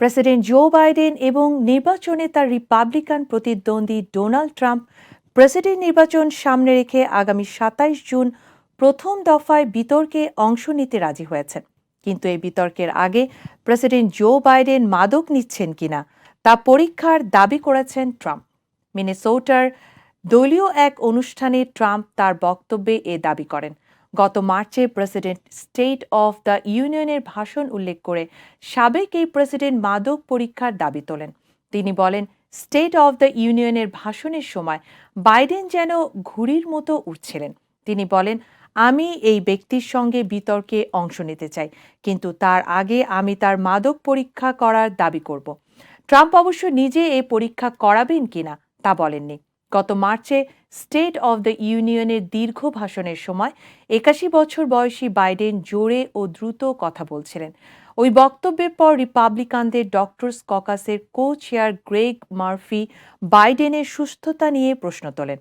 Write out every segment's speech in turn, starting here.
President Joe Biden এবং নির্বাচনে তার রিপাবলিকান প্রতিদ্বন্দ্বী ডোনাল্ড ট্রাম্প প্রেসিডেন্ট নির্বাচন সামনে রেখে আগামী সাতাইশ জুন প্রথম দফায় বিতর্কে অংশ নিতে রাজি হয়েছেন। কিন্তু এই বিতর্কের আগে প্রেসিডেন্ট জো বাইডেন মাদক নিচ্ছেন কিনা তা পরীক্ষার দাবি করেছেন ট্রাম্প। মিনেসোটার দলীয় এক অনুষ্ঠানে ট্রাম্প তার বক্তব্যে এ দাবি করেন। গত মার্চে প্রেসিডেন্ট স্টেট অফ দ্য ইউনিয়নের ভাষণ উল্লেখ করে সাবেক এই প্রেসিডেন্ট মাদক পরীক্ষার দাবি তোলেন। তিনি বলেন, স্টেট অফ দ্য ইউনিয়নের ভাষণের সময় বাইডেন যেন ঘুড়ির মতো উঠছিলেন তিনি বলেন, আমি এই ব্যক্তির সঙ্গে বিতর্কে অংশ নিতে চাই, কিন্তু তার আগে আমি তার মাদক পরীক্ষা করার দাবি করব। ট্রাম্প অবশ্য নিজে এই পরীক্ষা করাবেন কিনা তা বলেননি। গত মার্চে স্টেট অব দ্য ইউনিয়নের দীর্ঘ ভাষণের সময় একাশি বছর বয়সী বাইডেন জোরে ও দ্রুত কথা বলছিলেন। ওই বক্তব্যের পর রিপাবলিকানদের ডক্টরস ককাসের কো চেয়ার গ্রেগ মার্ফি বাইডেনের সুস্থতা নিয়ে প্রশ্ন তোলেন।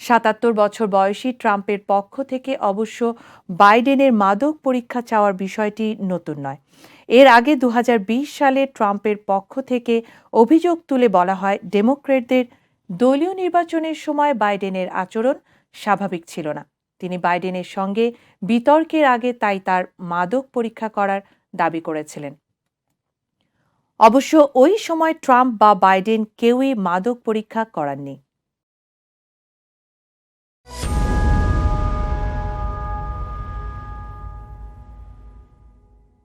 সাতাত্তর বছর বয়সী ট্রাম্পের পক্ষ থেকে অবশ্য বাইডেনের মাদক পরীক্ষা চাওয়ার বিষয়টি নতুন নয়। এর আগে দু হাজার বিশ সালে ট্রাম্পের পক্ষ থেকে অভিযোগ তুলে বলা হয় ডেমোক্রেটদের দলীয় নির্বাচনের সময় বাইডেনের আচরণ স্বাভাবিক ছিল না। তিনি বাইডেনের সঙ্গে বিতর্কের আগে তাই তার মাদক পরীক্ষা করার দাবি করেছিলেন। অবশ্য ওই সময় ট্রাম্প বা বাইডেন কেউই মাদক পরীক্ষা করাননি।